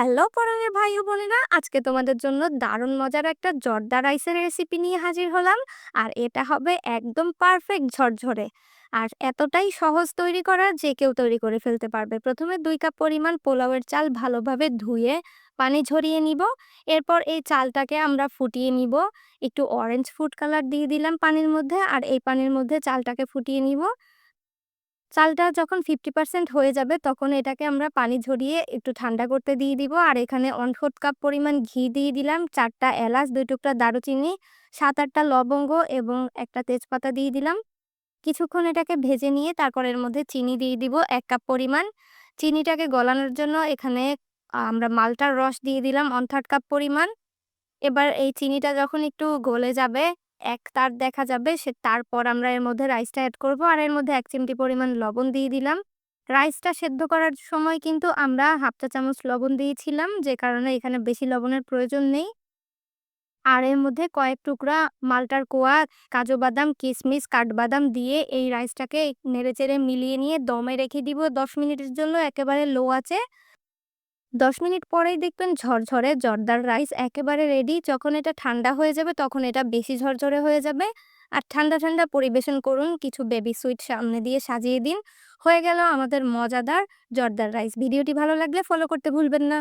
Hello পরানের ভাই ও বোনেরা, আজকে তোমাদের জন্য দারুণ মজার একটা জর্দা রাইসের রেসিপি নিয়ে হাজির হলাম। আর এটা হবে একদম পারফেক্ট ঝরঝরে। আর এতটাই সহজ তৈরি করা যে কেউ তৈরি করে ফেলতে পারবে। প্রথমে দুই কাপ পরিমাণ পোলাওয়ের চাল ভালোভাবে ধুয়ে পানি ঝরিয়ে নিব। এরপর এই চালটাকে আমরা ফুটিয়ে নিব। একটু অরেঞ্জ ফুড কালার দিয়ে দিলাম পানির মধ্যে। আর এই পানির মধ্যে চালটাকে ফুটিয়ে নিব। চালটা যখন ফিফটি পার্সেন্ট হয়ে যাবে, তখন এটাকে আমরা পানি ঝরিয়ে একটু ঠান্ডা করতে দিয়ে দিব। আর এখানে ওয়ান ফোর্থ কাপ পরিমাণ ঘি দিয়ে দিলাম, চারটা এলাচ, দুই টুকরা দারুচিনি, সাত আটটা লবঙ্গ এবং একটা তেজপাতা দিয়ে দিলাম। কিছুক্ষণ এটাকে ভেজে নিয়ে তারপর এর মধ্যে চিনি দিয়ে দিব, এক কাপ পরিমাণ। চিনিটাকে গলানোর জন্য এখানে আমরা মালটার রস দিয়ে দিলাম ওয়ান থার্ড কাপ পরিমাণ। এবার এই চিনিটা যখন একটু গলে যাবে এক তার দেখা যাবে, সে তারপর আমরা এর মধ্যে রাইসটা অ্যাড করব। আর এর মধ্যে এক চিমটি পরিমাণ লবণ দিয়ে দিলাম। রাইসটা সেদ্ধ করার সময় কিন্তু আমরা হাফ চা চামচ লবণ দিয়েছিলাম, যে কারণে এখানে বেশি লবণের প্রয়োজন নেই। আর এর মধ্যে কয়েক টুকরা মালটার কোয়া, কাজু বাদাম কিশমিশ কাঠবাদাম দিয়ে এই রাইসটাকে নেড়েচেড়ে মিলিয়ে নিয়ে দমে রেখে দিব। দশ মিনিটের জন্য একেবারে লো আছে দশ মিনিট পরেই দেখবেন ঝরঝরে, জর্দার রাইস একেবারে রেডি যখন এটা ঠান্ডা হয়ে যাবে তখন এটা বেশি ঝরঝরে হয়ে যাবে। আর ঠান্ডা ঠান্ডা পরিবেশন করুন, কিছু বেবি সুইট সামনে দিয়ে সাজিয়ে দিন। হয়ে গেল আমাদের মজাদার জর্দার রাইস। ভিডিওটি ভালো লাগলে ফলো করতে ভুলবেন না।